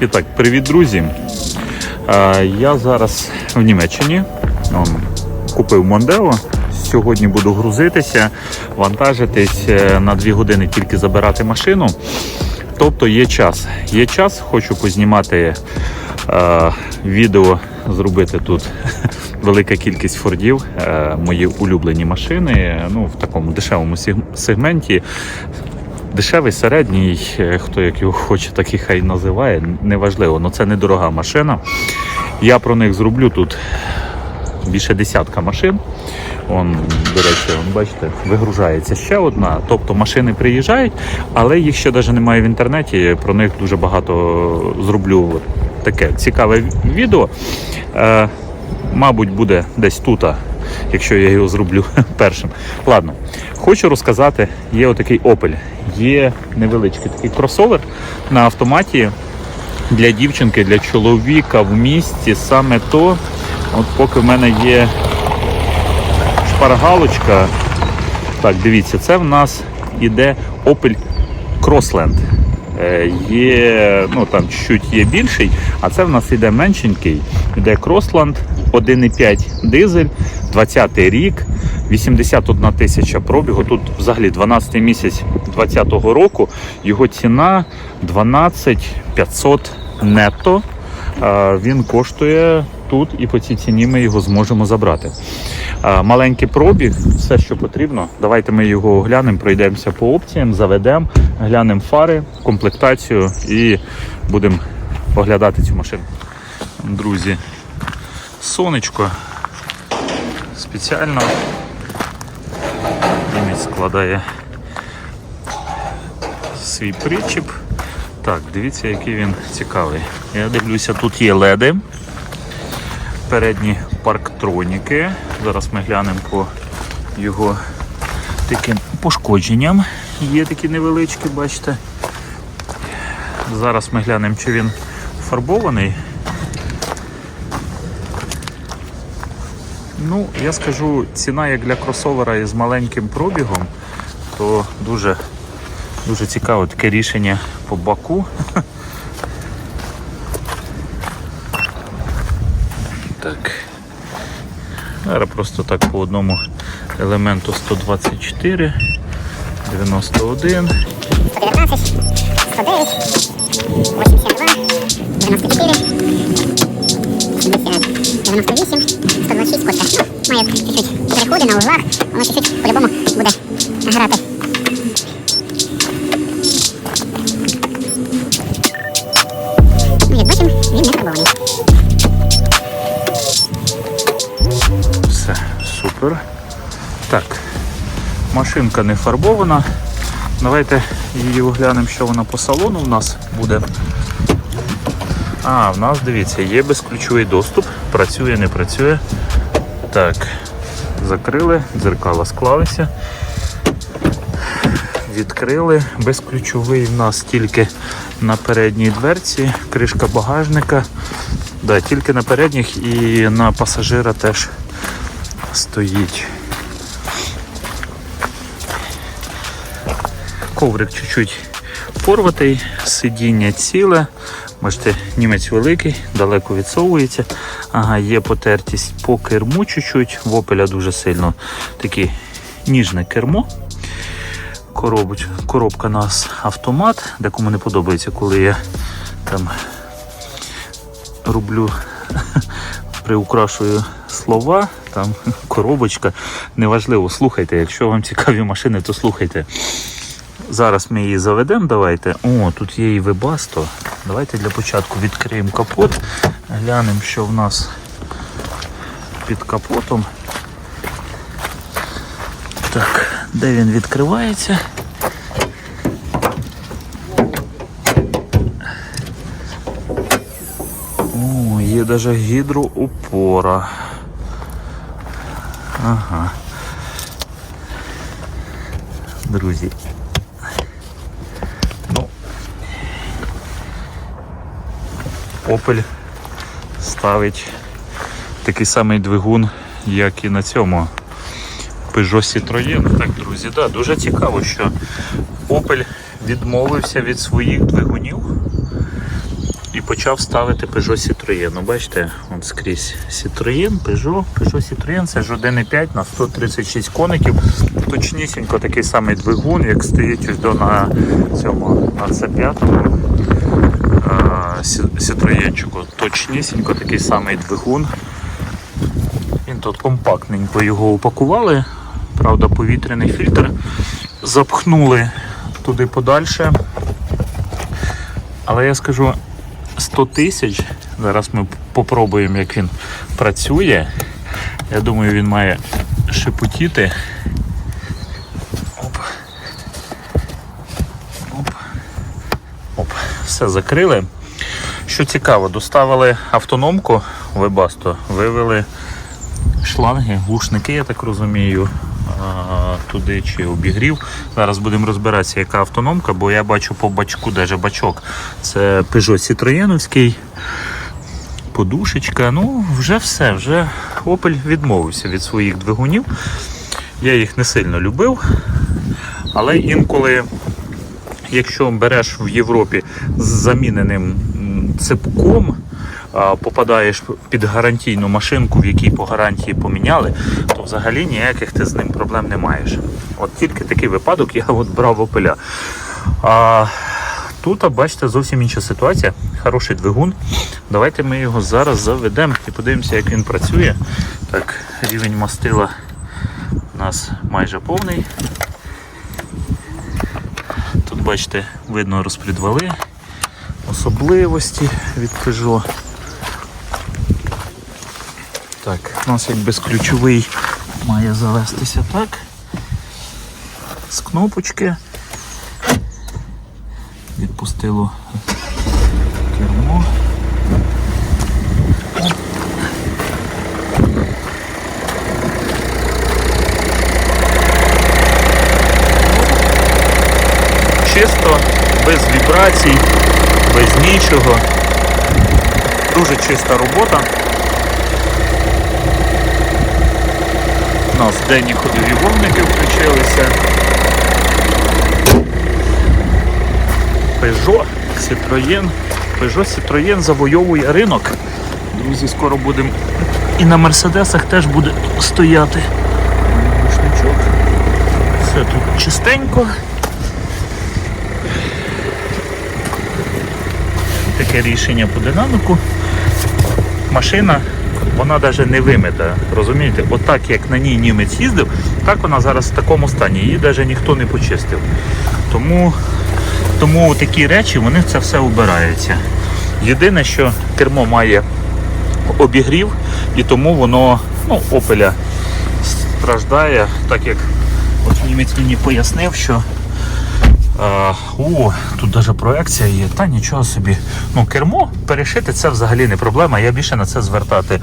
І так, привіт, друзі. Я зараз в Німеччині. Купив Мондео. Сьогодні буду грузитися, вантажитись е, на 2 години тільки забирати машину. Тобто є час. Є час, хочу познімати е, відео, зробити тут велика кількість фордів, е, мої улюблені машини. Ну, в такому дешевому сегменті. Дешевий, середній, е, хто як його хоче, так і хай називає, неважливо, але це недорога машина. Я про них зроблю тут більше десятка машин. Он, до речі, он, бачите, вигружається ще одна. Тобто машини приїжджають, але їх ще навіть немає в інтернеті. Про них дуже багато зроблю таке цікаве відео. Е, мабуть, буде десь тут, якщо я його зроблю першим. Ладно, хочу розказати, є отакий Opel. Є невеличкий такий кросовер на автоматі для дівчинки, для чоловіка в місті саме то. От поки в мене є шпаргалочка. Так, дивіться, це в нас іде Opel Crossland. Е, Є, ну там чуть є більший, а це в нас іде меншенький. Іде Crossland 1,5 дизель, 20 рік, 81 тисяча пробігу. Тут взагалі 12 місяць 2020 року. Його ціна 12 500 нетто. Е, Він коштує тут і по цій ціні ми його зможемо забрати. Е, Маленький пробіг, все, що потрібно. Давайте ми його оглянемо, пройдемося по опціям, заведемо, глянемо фари, комплектацію і будемо оглядати цю машину. Друзі, сонечко спеціально німець складає свій причіп. Так, дивіться, який він цікавий. Я дивлюся, тут є леди, передні парктроніки. Зараз ми глянемо по його таким пошкодженням. Є такі невеличкі, бачите. Зараз ми глянемо, чи він фарбований. Ну, я скажу, ціна як для кросовера із маленьким пробігом, то дуже, дуже цікаве таке рішення по баку. Так. Зараз просто так по одному елементу 124, 91. 119, 109, 82, 94, 98, 126 кошти. Ну, має чуть-чуть переходи на углах, воно чуть-чуть по-любому буде грати. Ну, як бачимо, він. Все, супер. Машинка не фарбована. Давайте її оглянемо, що вона по салону в нас буде. А, в нас, дивіться, є безключовий доступ. Працює, не працює. Так, закрили, дзеркала склалися. Відкрили. Безключовий в нас тільки на передній дверці, кришка багажника. Да, тільки на передніх і на пасажира теж стоїть. Коврик чуть-чуть порватий, сидіння ціле. Бачите, німець великий, далеко відсовується. Ага, є потертість по керму чуть-чуть. В опеля дуже сильно таке ніжне кермо. Коробоч, коробка у нас автомат, декому не подобається, коли я там роблю, приукрашую слова, там коробочка. Неважливо, слухайте. Якщо вам цікаві машини, то слухайте. Зараз ми її заведемо, давайте. О, тут є і вебасто. Давайте для початку відкриємо капот, глянемо, що в нас під капотом. Так, де він відкривається? О, є навіть гідроупора. Ага. Друзі. Opel ставить такий самий двигун, як і на цьому Peugeot Citroën. Так, друзі, да, дуже цікаво, що Opel відмовився від своїх двигунів і почав ставити Peugeot Citroën. Ну, бачите, от скрізь Citroën, Peugeot, Peugeot Citroën, це ж 1,5 на 136 коників. Точнісінько такий самий двигун, як стоїть ось до на цьому на C5 Citroёнчику. Точнісінько такий самий двигун. Він тут компактненько його упакували. Правда, повітряний фільтр запхнули туди подальше. Але я скажу 100 тисяч. Зараз ми попробуємо, як він працює. Я думаю, він має шепотіти. Оп. Оп. Оп. Все закрили. Що цікаво, доставили автономку Webasto, вивели шланги, глушники, я так розумію, туди чи обігрів. Зараз будемо розбиратися, яка автономка, бо я бачу по бачку, даже бачок. Це Peugeot Citroёновський. Подушечка, ну вже все, вже Opel відмовився від своїх двигунів. Я їх не сильно любив, але інколи, якщо береш в Європі з заміненим цепком, попадаєш під гарантійну машинку, в якій по гарантії поміняли, то взагалі ніяких ти з ним проблем не маєш. От тільки такий випадок я от брав опеля. А тут, бачите, зовсім інша ситуація. Хороший двигун. Давайте ми його зараз заведемо і подивимося, як він працює. Так, рівень мастила у нас майже повний. Тут, бачите, видно розпредвали, особливості від Peugeot. Так, у нас як безключовий має завестися так. З кнопочки. Відпустило кермо. Чисто, без вібрацій, без нічого. Дуже чиста робота. У нас денні ходові вогники включилися. Peugeot, Citroën. Peugeot Citroën завойовує ринок. Друзі, скоро будемо і на Мерседесах теж буде стояти. Все тут чистенько. Таке рішення по динаміку. Машина, вона навіть не вимита. Розумієте, отак як на ній німець їздив, так вона зараз в такому стані. Її навіть ніхто не почистив. Тому, тому такі речі вони це все убираються. Єдине, що кермо має обігрів, і тому воно ну, опеля страждає, так як от німець мені пояснив, що О, тут навіть проекція є, та нічого собі. Ну, кермо перешити це взагалі не проблема. Я більше на це звертати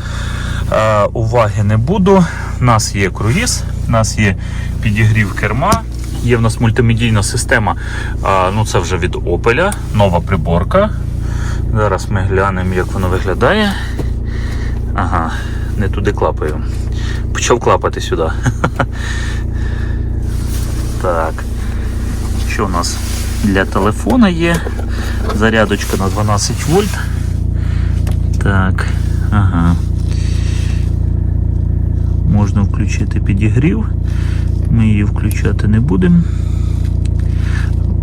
е, уваги не буду. У нас є круїз, у нас є підігрів керма, є в нас мультимедійна система. Е, ну це вже від Opel, нова приборка. Зараз ми глянемо, як воно виглядає. Ага, не туди клапаю. Почав клапати сюди. Так. Що у нас для телефона є? Зарядочка на 12 вольт. Так, ага. Можна включити підігрів. Ми її включати не будемо.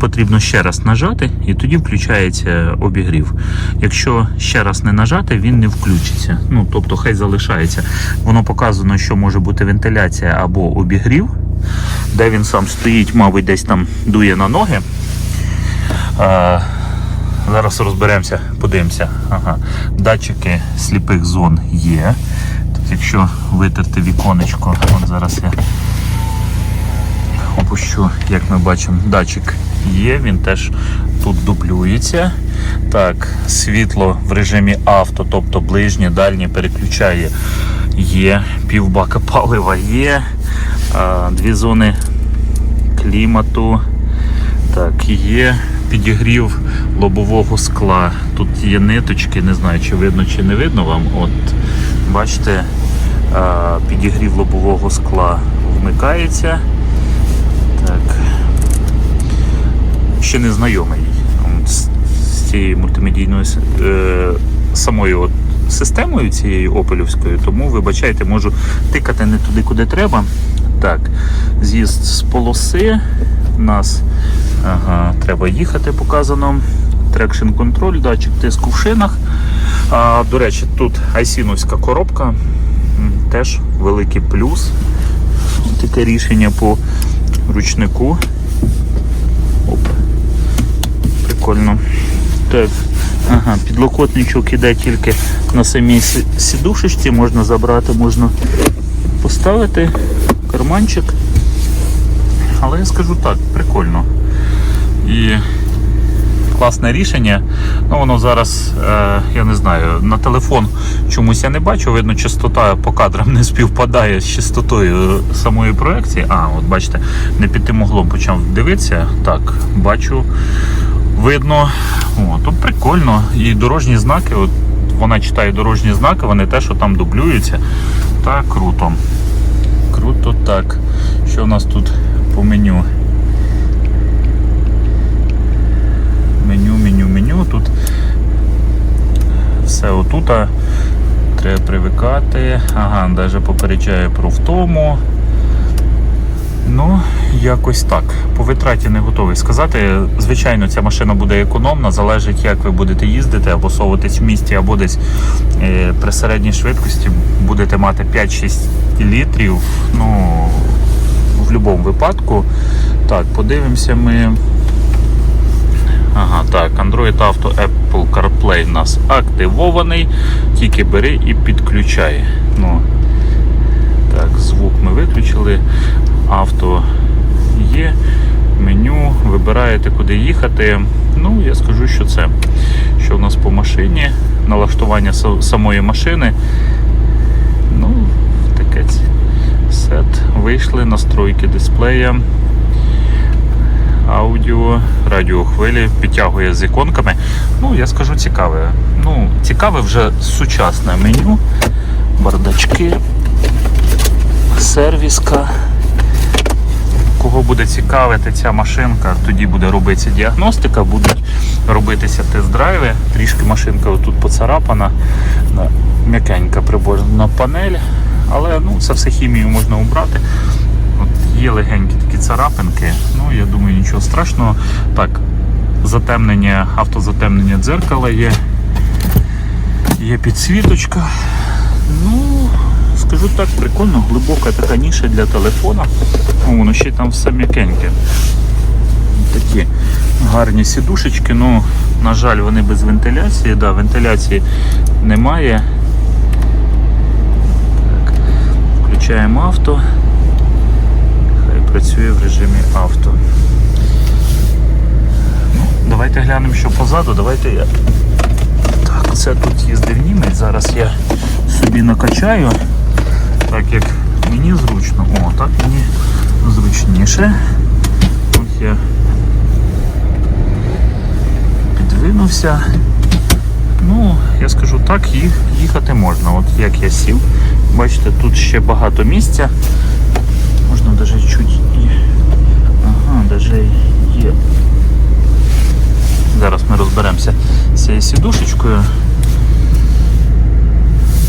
Потрібно ще раз нажати і тоді включається обігрів. Якщо ще раз не нажати, він не включиться. Ну, тобто хай залишається. Воно показано, що може бути вентиляція або обігрів де він сам стоїть, мабуть, десь там дує на ноги. А, зараз розберемося, подивимося. Ага. Датчики сліпих зон є. Тут, якщо витерти віконечко, от зараз я опущу, як ми бачимо, датчик є, він теж тут дублюється. Так, світло в режимі авто, тобто ближнє, дальнє переключає. Є, півбака палива є, дві зони клімату. Так, є підігрів лобового скла. Тут є ниточки, не знаю, чи видно, чи не видно вам. От Бачите, підігрів лобового скла вмикається. Так. Ще не знайомий з цією мультимедійною е, самою от системою цією опелівською, тому вибачайте, можу тикати не туди, куди треба. Так, з'їзд з полоси. У нас ага, треба їхати, показано. Трекшн контроль, датчик тиску в шинах. А, до речі, тут айсіновська коробка. Теж великий плюс. Таке рішення по ручнику. Оп. Прикольно. Так. Ага, підлокотничок іде тільки на самій сідушечці, можна забрати, можна поставити карманчик. Але я скажу так, прикольно. І класне рішення. Ну, воно зараз, е, я не знаю, на телефон чомусь я не бачу. Видно, частота по кадрам не співпадає з частотою самої проекції. А, от бачите, не під тим углом почав дивитися. Так, бачу, видно. О, то прикольно. І дорожні знаки, от вона читає дорожні знаки, вони те, що там дублюються. Так, круто. Круто так. Що у нас тут по меню? Меню, меню, меню. Тут все отута. Треба привикати. Ага, навіть попереджає про втому. Ну, якось так. По витраті не готовий сказати. Звичайно, ця машина буде економна, залежить, як ви будете їздити, або соватись в місті, або десь е, при середній швидкості будете мати 5-6 літрів. Ну, в будь-якому випадку. Так, подивимося ми. Ага, так, Android Auto Apple CarPlay у нас активований. Тільки бери і підключай. Ну, так, звук ми виключили. Авто є. Меню, вибираєте, куди їхати. Ну, я скажу, що це. Що в нас по машині, налаштування самої машини. Ну, таке сет. Вийшли, настройки дисплея аудіо, радіохвилі, підтягує з іконками. Ну, я скажу цікаве. Ну, цікаве вже сучасне меню, бардачки, сервіска. Кого буде цікавити ця машинка, тоді буде робитися діагностика, будуть робитися тест-драйви. Трішки машинка отут поцарапана, м'якенька приборна панель, але ну, це все хімію можна убрати. От є легенькі такі царапинки, ну я думаю, нічого страшного. Так, затемнення, автозатемнення дзеркала є. Є підсвіточка. Ну, скажу так, прикольно, глибока така ніша для телефона. О, воно ще там все м'якеньке. Такі гарні сідушечки, ну, на жаль, вони без вентиляції. Да, вентиляції немає. Так, включаємо авто. Хай працює в режимі авто. Ну, давайте глянемо, що позаду. Давайте я. Так, це тут їздив німець. Зараз я собі накачаю, так як мені зручно. О, так мені зручніше. От я підвинувся. Ну, я скажу так, їх, їхати можна. От як я сів, бачите, тут ще багато місця. Можна навіть чуть і. Ага, навіть є. Зараз ми розберемося з цією сідушечкою.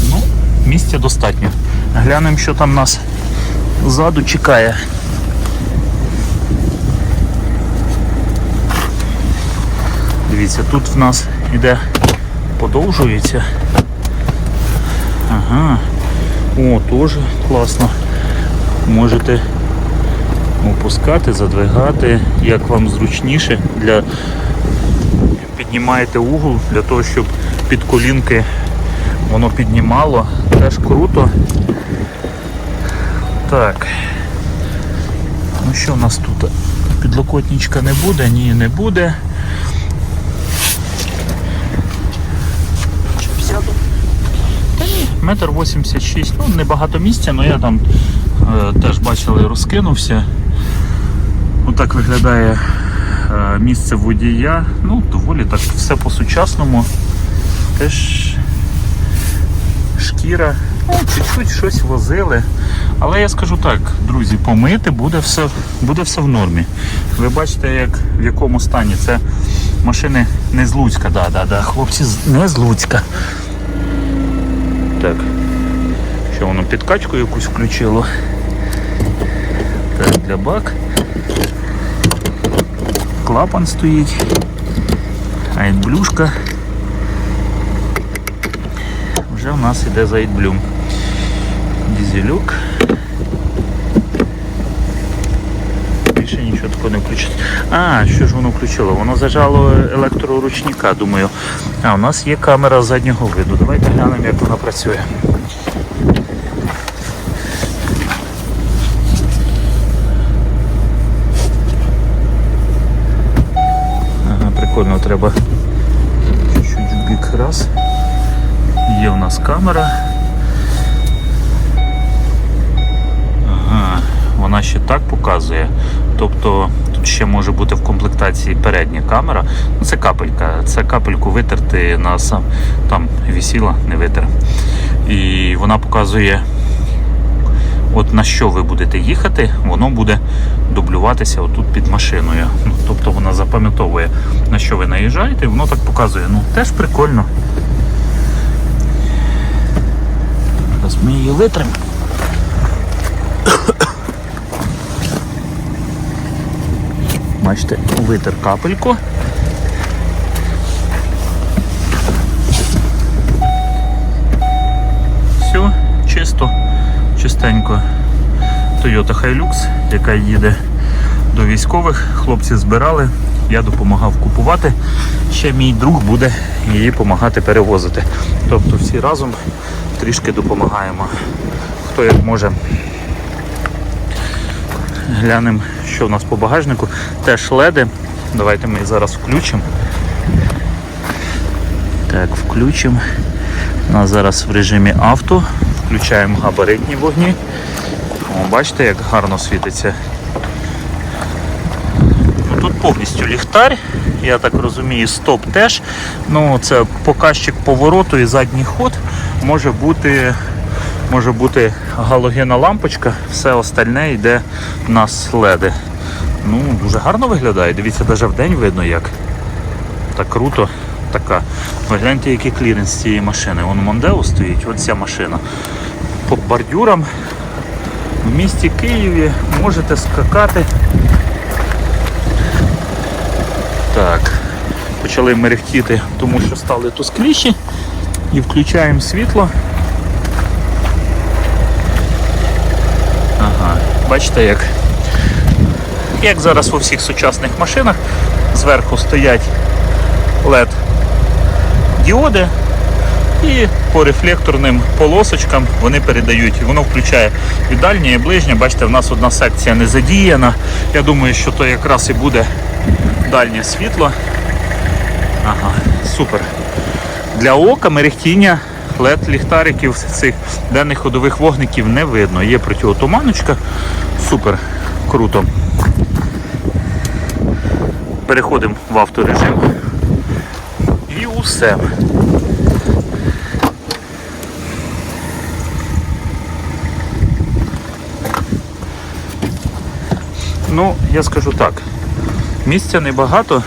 Ну, місця достатньо. Глянемо, що там нас ззаду чекає. Дивіться, тут в нас іде подовжується. Ага. О, теж класно. Можете опускати, задвигати, як вам зручніше. Для... Піднімаєте угол для того, щоб під колінки воно піднімало. Теж круто. Так. Ну що в нас тут? Підлокотничка не буде? Ні, не буде. Та ні, метр 86, ну небагато місця, але я там е, теж бачили, розкинувся. Отак виглядає е, місце водія. Ну, доволі так все по-сучасному. Теж шкіра. Ну, чуть-чуть щось возили. Але я скажу так, друзі, помити буде все, буде все в нормі. Ви бачите, як, в якому стані. Це машини не з Луцька, да, да, да. Хлопці не з Луцька. Так. Що воно підкачку якусь включило? Так, для бак. Клапан стоїть. Айтблюшка. Вже в нас іде за айтблюм. Дізелюк. Більше нічого такого не включить. А, що ж воно включило? Воно зажало електроручника, думаю. А, у нас є камера заднього виду. Давайте глянемо, як вона працює. Ага, прикольно, треба чуть-чуть бік раз. Є в нас камера. Вона ще так показує. Тобто тут ще може бути в комплектації передня камера. Ну, це капелька. Це капельку витерти на сам там висіла, не витер. І вона показує, от на що ви будете їхати, воно буде дублюватися отут під машиною. Ну, тобто вона запам'ятовує, на що ви наїжджаєте, і воно так показує. Ну, теж прикольно. Зараз ми її витримо. Бачите, витер капельку. Все, чисто, чистенько. Toyota Hilux, яка їде до військових. Хлопці збирали, я допомагав купувати. Ще мій друг буде її допомагати перевозити. Тобто всі разом трішки допомагаємо. Хто як може. Глянемо, що в нас по багажнику. Теж леди. Давайте ми їх зараз включимо. Так, включимо. У нас зараз в режимі авто. Включаємо габаритні вогні. О, бачите, як гарно світиться. Ну, Тут повністю ліхтар, я так розумію, стоп теж. Ну, це показчик повороту і задній ход може бути, може бути галогенна лампочка, все остальне йде в нас леди. Ну, дуже гарно виглядає. Дивіться, навіть в день видно як. Так круто. Така. Гляньте, який кліренс цієї машини. Вон Мондео стоїть, от ця машина. По бордюрам в місті Києві можете скакати. Так, почали мерехтіти, тому що стали тускліші. І включаємо світло. Ага, бачите як. Як зараз у всіх сучасних машинах зверху стоять LED діоди і по рефлекторним полосочкам вони передають. Воно включає і дальнє, і ближнє. Бачите, в нас одна секція не задіяна. Я думаю, що то якраз і буде дальнє світло. Ага, супер. Для ока мерехтіння led ліхтариків цих денних ходових вогників не видно. Є протиотуманочка. Супер, круто. Переходимо в авторежим. І усе. Ну, я скажу так. Місця небагато.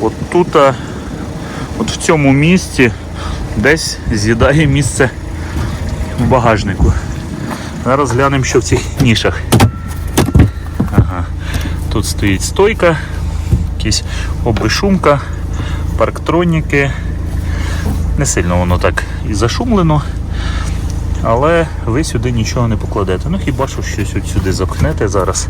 От тут, от в цьому місці десь з'їдає місце в багажнику. Зараз глянемо, що в цих нішах. Ага. Тут стоїть стойка, якісь обишумка, парктроніки. Не сильно воно так і зашумлено, але ви сюди нічого не покладете. Ну хіба що щось от сюди запхнете зараз.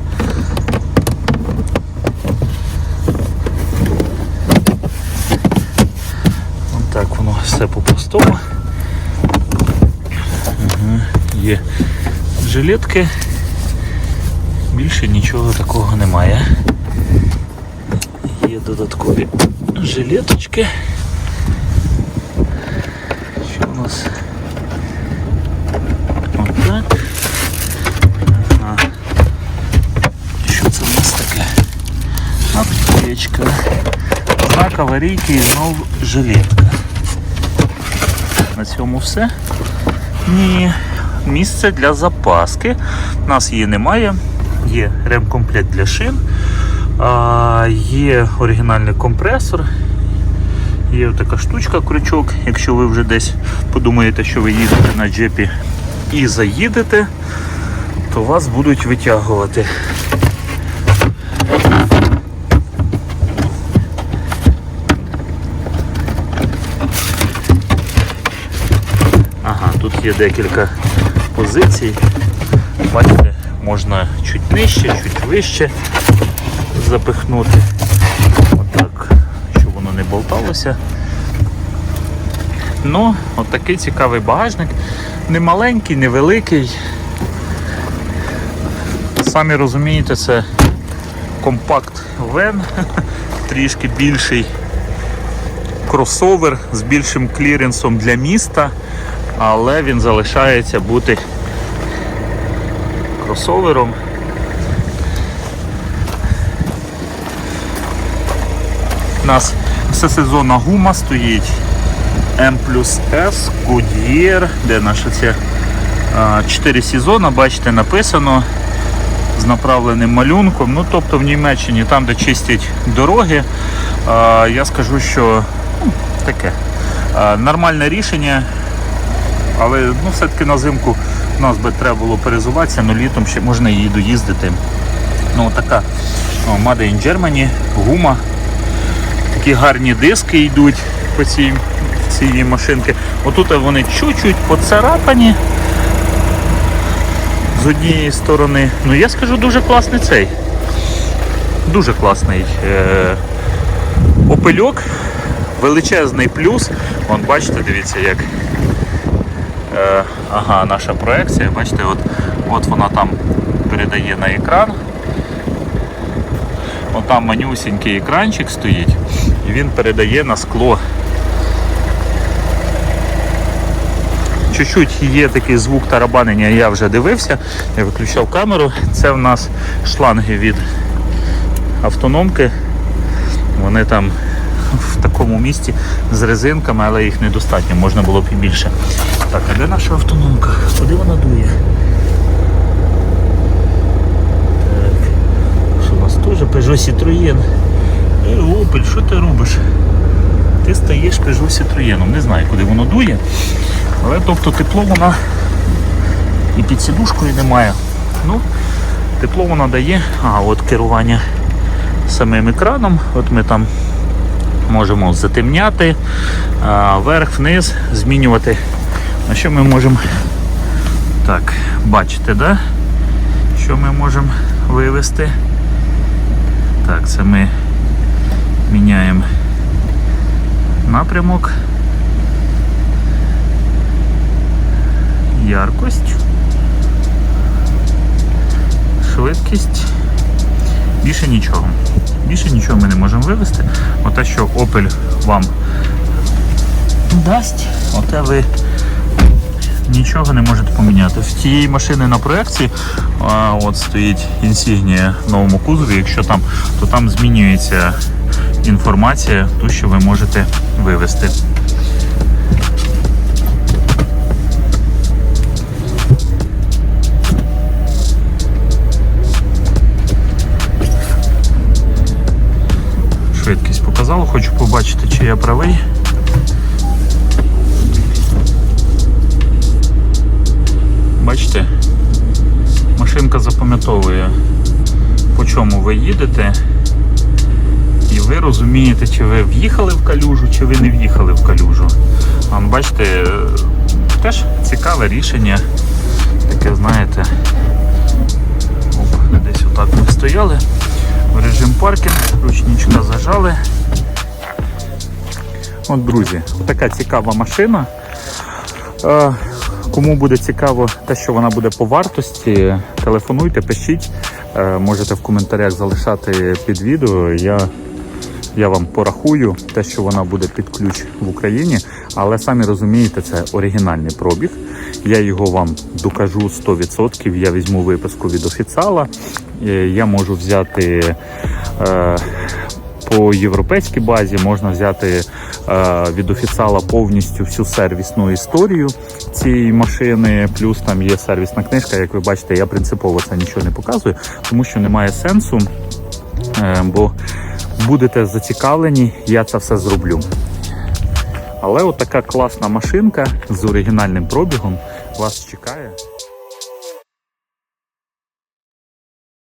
От так воно все по-простому. Ага, є жилетки. Більше нічого такого немає. Є додаткові жилеточки. Що у нас? Отак. Ага. Що це у нас таке? Аптечка. Знак аварійки і знов жилетка. На цьому все. Ні. Місце для запаски. У нас її немає. Є ремкомплект для шин. Є оригінальний компресор. Є така штучка, крючок. Якщо ви вже десь подумаєте, що ви їдете на джепі і заїдете, то вас будуть витягувати. Ага, є декілька позицій. Бачите, можна чуть нижче, чуть вище запихнути. Отак, щоб воно не болталося. Ну, от такий цікавий багажник. Не маленький, не великий. Самі розумієте, це компакт вен, трішки більший кросовер з більшим кліренсом для міста, але він залишається бути кросовером. У нас всесезонна гума стоїть M плюс S, Goodyear, де наша ця 4 сезони, бачите, написано з направленим малюнком. Ну, тобто в Німеччині, там, де чистять дороги, я скажу, що ну, таке нормальне рішення, але ну, все-таки на зимку у нас би треба було перезуватися, але літом ще можна її доїздити. Ну, така о, Made in Germany, гума. Такі гарні диски йдуть по цій цієї машинки. Отут вони чуть-чуть поцарапані з однієї сторони. Ну я скажу дуже класний цей. Дуже класний е- опильок, величезний плюс. Вон бачите, дивіться, як е- ага, наша проекція, бачите, от, от вона там передає на екран. От там манюсінький екранчик стоїть, і він передає на скло. Чуть-чуть є такий звук тарабанення, я вже дивився, я виключав камеру. Це в нас шланги від автономки. Вони там в такому місці з резинками, але їх недостатньо, можна було б і більше. Так, а де наша автономка? Куди вона дує? Так. Що у нас теж Peugeot Citroën? Е, Opel, що ти робиш? Ти стаєш Peugeot Citroën. Не знаю, куди воно дує. Але тобто тепло вона і під сідушкою немає. Ну, тепло вона дає, а от керування самим екраном, от ми там можемо затемняти, вверх, вниз, змінювати. А що ми можемо так, бачите, да? що ми можемо вивести? Так, це ми міняємо напрямок. яркость, швидкість. Більше нічого. Більше нічого ми не можемо вивести. Оте, що Opel вам дасть, оте ви нічого не можете поміняти. В тієї машини на проекції а, от стоїть інсігнія в новому кузові. Якщо там, то там змінюється інформація, ту, що ви можете вивести. Чи я правий. Бачите, машинка запам'ятовує, по чому ви їдете, і ви розумієте, чи ви в'їхали в калюжу, чи ви не в'їхали в калюжу. А, бачите, теж цікаве рішення. Таке, знаєте, оп, десь отак ми стояли в режим паркінг, ручничка зажали. От, друзі, така цікава машина. Е, Кому буде цікаво те, що вона буде по вартості, телефонуйте, пишіть. Е, Можете в коментарях залишати під відео. Я, я вам порахую те, що вона буде під ключ в Україні. Але самі розумієте, це оригінальний пробіг. Я його вам докажу 100%. Я візьму виписку від офіціала. Е, Я можу взяти е, по європейській базі, можна взяти е, від офіціала повністю всю сервісну історію цієї машини, плюс там є сервісна книжка. Як ви бачите, я принципово це нічого не показую, тому що немає сенсу, е, бо будете зацікавлені, я це все зроблю. Але от така класна машинка з оригінальним пробігом вас чекає.